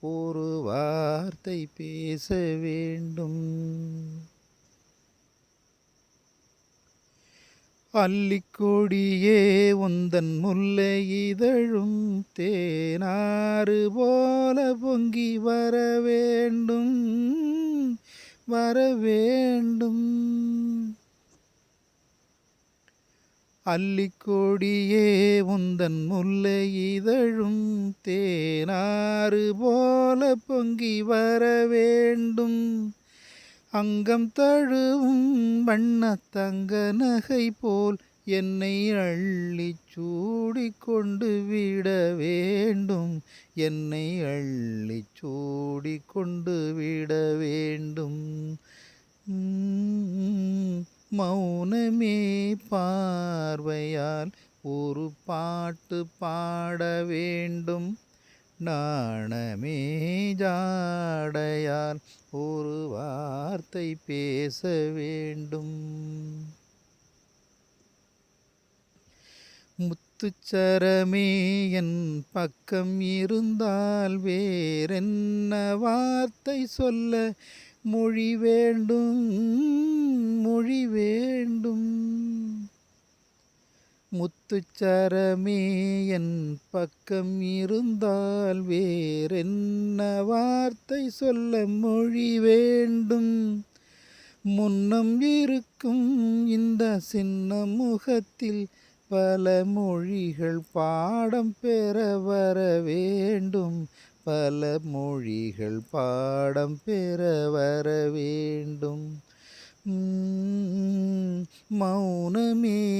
ஒரு வார்த்தை பேச வேண்டும். அல்லிக்கொடியே உந்தன் முல்லை இதழும் தேனாறு போல பொங்கி வர வேண்டும். வர வேண்டும். அல்லிக்கொடியே உந்தன் முல்லை இதழும் தேனாறு போல பொங்கி வர வேண்டும். அங்கம் தழுவும் வண்ண தங்க நகை போல் என்னை அள்ளி சூடி கொண்டு விட வேண்டும். என்னை அள்ளி சூடி கொண்டு விட வேண்டும். மௌனமே பார்வையால் ஒரு பாட்டு பாட வேண்டும். நாணமே ஜாடையால் ஒரு வார்த்தை பேச வேண்டும். முத்துச்சரமே என் பக்கம் இருந்தால் வேறென்ன வார்த்தை சொல்ல மொழி வேண்டும் மொழி வேண்டும் முத்துச்சரமே என் பக்கம் இருந்தால் வேறென்ன வார்த்தை சொல்ல மொழி வேண்டும்? முன்னம் இருக்கும் இந்த சின்ன முகத்தில் பல மொழிகள் பாடம் பெற வர வேண்டும். பல மொழிகள் பாடம் பெற வர வேண்டும். மௌனமே